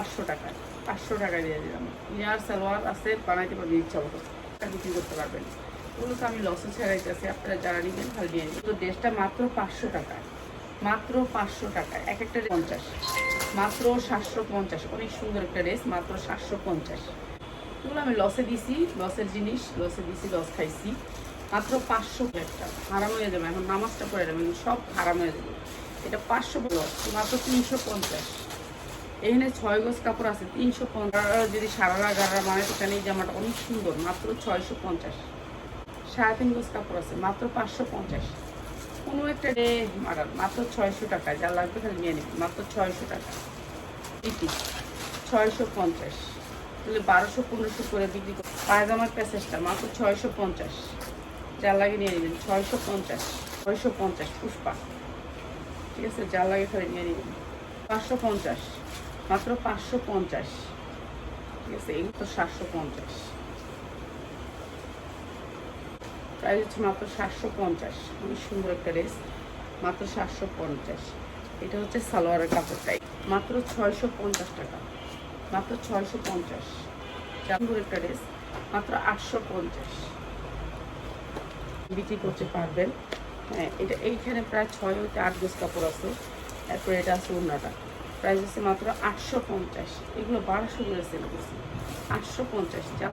পাঁচশো টাকায় পাঁচশো টাকায় দিয়ে দিলাম। ইয়ার সালোয়ার আছে, বানাইতে পারবেন ইচ্ছা মতো। টাকা বিক্রি করতে পারবেন। ওগুলো তো আমি লসে ছেড়াইতেছি, আপনারা যারা নেবেন তাহলে নিয়ে নেবেন। তো ড্রেসটা মাত্র পাঁচশো টাকায় মাত্র পাঁচশো টাকায় এক একটা পঞ্চাশ। মাত্র সাতশো পঞ্চাশ। অনেক সুন্দর একটা ড্রেস, মাত্র সাতশো পঞ্চাশ। এগুলো আমি লসে দিছি লসের জিনিস লসে দিছি লস খাইছি। মাত্র পাঁচশো একটা হারাম হয়ে যাবে। এখন নামাজটা পড়ে যাবে। সব হারাম হয়ে যাবে। এটা পাঁচশো লস মাত্র তিনশো পঞ্চাশ। এখানে ছয় গজ কাপড় আছে, তিনশো পঞ্চাশ। যদি সারারা গাড়া মানে এখানে এই জামাটা অনেক সুন্দর, মাত্র ছয়শো পঞ্চাশ। সাড়ে তিন গজ কাপড় আছে, মাত্র পাঁচশো পঞ্চাশ। কোনো একটা ডে মারার মাত্র ছয়শো টাকা যা লাগবে তাহলে নিয়ে নিবি, মাত্র ছয়শো টাকা। ইটি ছয়শো পঞ্চাশ। তাহলে বারোশো, পনেরোশো করে বিক্রি করে পায়জামার প্যাসেজটা, মাত্র ছয়শো পঞ্চাশ। যা লাগে নিয়ে নেবেন, ছয়শো পঞ্চাশ। ছয়শো পঞ্চাশ, পুষ্পা। ঠিক আছে যা লাগে তাহলে নিয়ে নেবেন। পাঁচশো পঞ্চাশ। মাত্র পাঁচশো পঞ্চাশ। ঠিক আছে এগুলো তো সাতশো পঞ্চাশ। প্রাইস হচ্ছে মাত্র সাতশো পঞ্চাশ। অনেক সুন্দর একটা ড্রেস, মাত্র সাতশো পঞ্চাশ। এটা হচ্ছে সালোয়ারের কাপড়টাই মাত্র ছয়শো পঞ্চাশ টাকা। মাত্র ছয়শো পঞ্চাশ। সুন্দর একটা ড্রেস, মাত্র আটশো পঞ্চাশ। বিক্রি করতে পারবেন। হ্যাঁ এটা এইখানে প্রায় ছয় হইতে আট গোজ কাপড় আছে। তারপরে এটা আছে অন্যটা প্রাইস হচ্ছে মাত্র আটশো পঞ্চাশ। এগুলো বারোশো করে সেল করছি। আটশো পঞ্চাশ